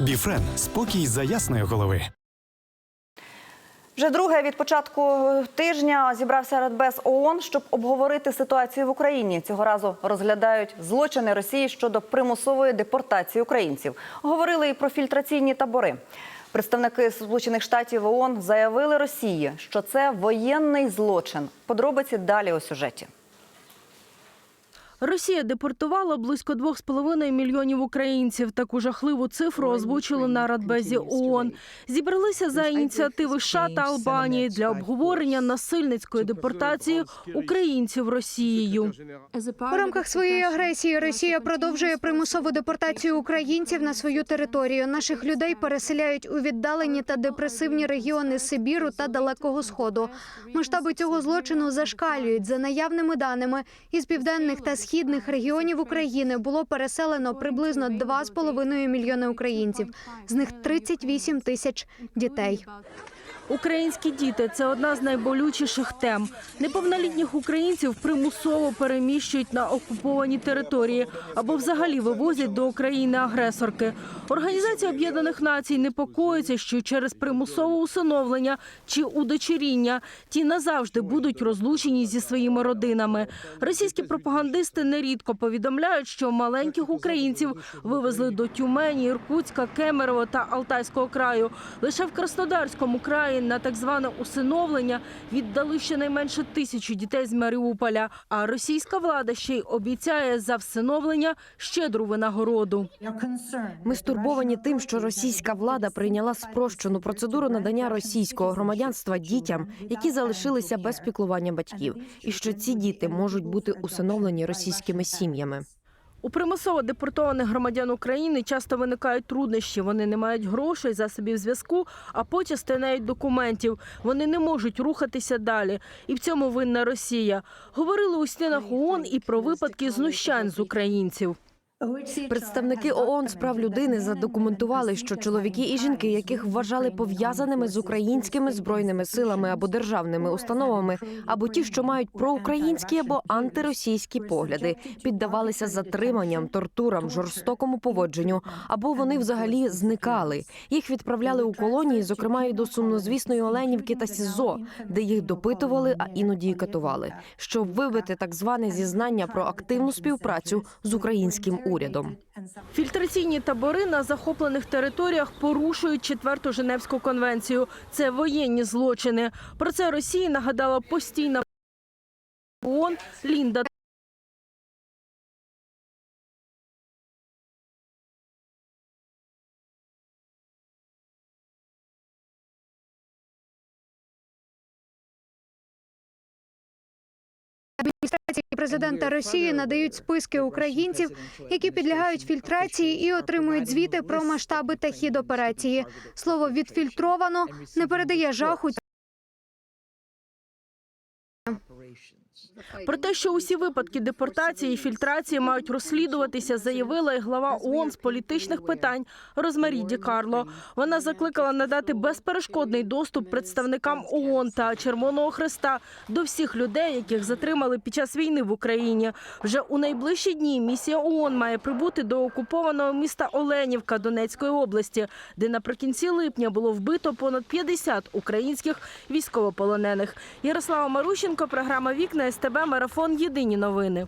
Біфрен спокій за ясної голови. Вже друге від початку тижня зібрався Радбез ООН, щоб обговорити ситуацію в Україні. Цього разу розглядають злочини Росії щодо примусової депортації українців. Говорили і про фільтраційні табори. Представники Сполучених Штатів ООН заявили Росії, що це воєнний злочин. Подробиці далі у сюжеті. Росія депортувала близько 2,5 мільйонів українців. Таку жахливу цифру озвучили на Радбезі ООН. Зібралися за ініціативи США та Албанії для обговорення насильницької депортації українців Росією. У рамках своєї агресії Росія продовжує примусову депортацію українців на свою територію. Наших людей переселяють у віддалені та депресивні регіони Сибіру та Далекого Сходу. Масштаби цього злочину зашкалюють за наявними даними. Із південних та східних регіонів України було переселено приблизно 2,5 мільйони українців. З них 38 тисяч дітей. Українські діти це одна з найболючіших тем. Неповнолітніх українців примусово переміщують на окуповані території або взагалі вивозять до країни-агресорки. Організація Об'єднаних Націй непокоїться, що через примусове усиновлення чи удочеріння ті назавжди будуть розлучені зі своїми родинами. Російські пропагандисти нерідко повідомляють, що маленьких українців вивезли до Тюмені, Іркутська, Кемерово та Алтайського краю. Лише в Краснодарському краї на так зване усиновлення віддали щонайменше тисячу дітей з Маріуполя. А російська влада ще й обіцяє за всиновлення щедру винагороду. Ми стурбовані тим, що російська влада прийняла спрощену процедуру надання російського громадянства дітям, які залишилися без піклування батьків, і що ці діти можуть бути усиновлені російськими сім'ями. У примусово депортованих громадян України часто виникають труднощі. Вони не мають грошей, засобів зв'язку, а почасти навіть документів. Вони не можуть рухатися далі. І в цьому винна Росія. Говорили у стінах ООН і про випадки знущань з українців. Представники ООН з прав людини задокументували, що чоловіки і жінки, яких вважали пов'язаними з українськими збройними силами або державними установами, або ті, що мають проукраїнські або антиросійські погляди, піддавалися затриманням, тортурам, жорстокому поводженню, або вони взагалі зникали. Їх відправляли у колонії, зокрема і до сумнозвісної Оленівки та СІЗО, де їх допитували, а іноді і катували, щоб вибити так зване зізнання про активну співпрацю з українським урядом. Фільтраційні табори на захоплених територіях порушують четверту Женевську конвенцію. Це воєнні злочини. Про це Росії нагадала постійна ООН Лінда Адміністрації президента Росії надають списки українців, які підлягають фільтрації і отримують звіти про масштаби та хід операції. Слово відфільтровано не передає жаху. Про те, що усі випадки депортації і фільтрації мають розслідуватися, заявила і глава ООН з політичних питань Розмарі Ді Карло. Вона закликала надати безперешкодний доступ представникам ООН та Червоного Хреста до всіх людей, яких затримали під час війни в Україні. Вже у найближчі дні місія ООН має прибути до окупованого міста Оленівка Донецької області, де наприкінці липня було вбито понад 50 українських військовополонених. Ярослава Марущенко, програма Вікна СТБ Марафон. Єдині новини.